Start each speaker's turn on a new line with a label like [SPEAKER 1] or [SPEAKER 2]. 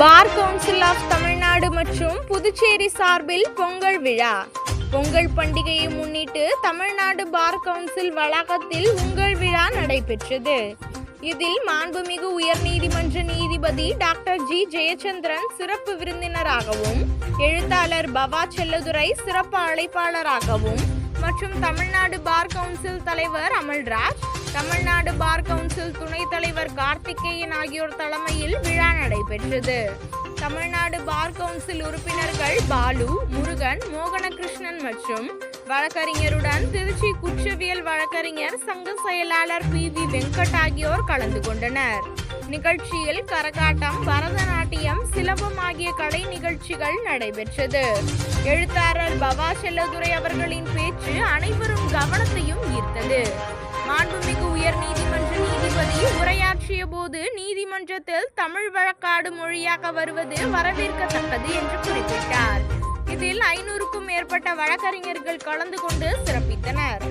[SPEAKER 1] Bar council of Tamil Nadu மற்றும் புதுச்சேரி சார்பில் பொங்கல் விழா. பொங்கல் பண்டிகையை முன்னிட்டு தமிழ்நாடு பார் கவுன்சில் வளாகத்தில் உங்கள் விழா நடைபெற்றது. இதில் மாண்புமிகு உயர்நீதிமன்ற நீதிபதி டாக்டர் ஜி ஜெயச்சந்திரன் சிறப்பு விருந்தினராகவும் எழுத்தாளர் பவா செல்லதுரை சிறப்பு அழைப்பாளராகவும் மற்றும் தமிழ்நாடு பார் கவுன்சில் தலைவர் அமல்ராஜ் தமிழ்நாடு பார் கவுன்சில் துணைத் தலைவர் கார்த்திகேயன் ஆகியோர் தலைமையில் விழா நடைபெற்றது. தமிழ்நாடு பார் கவுன்சில் உறுப்பினர்கள் பாலு முருகன் மோகனகிருஷ்ணன் மற்றும் வழக்கறிஞருடன் திருச்சி குற்றவியல் வழக்கறிஞர் சங்க செயலாளர் பி. வி. வெங்கட் ஆகியோர் கலந்து கொண்டனர். நிகழ்ச்சியில் கரகாட்டம் பரதநாட்டியம் சிலம்பம் ஆகிய கலை நிகழ்ச்சிகள் நடைபெற்றது. எழுத்தாளர் பவா செல்லதுரை அவர்களின் பேச்சு அனைவரும் கவனத்தையும் ஈர்த்தது. போது நீதிமன்றத்தில் தமிழ் வழக்காடு மொழியாக வருவது வரவேற்கத்தக்கது என்று குறிப்பிட்டார். இதில் ஐநூறுக்கும் மேற்பட்ட வழக்கறிஞர்கள் கலந்து கொண்டு சிறப்பித்தனர்.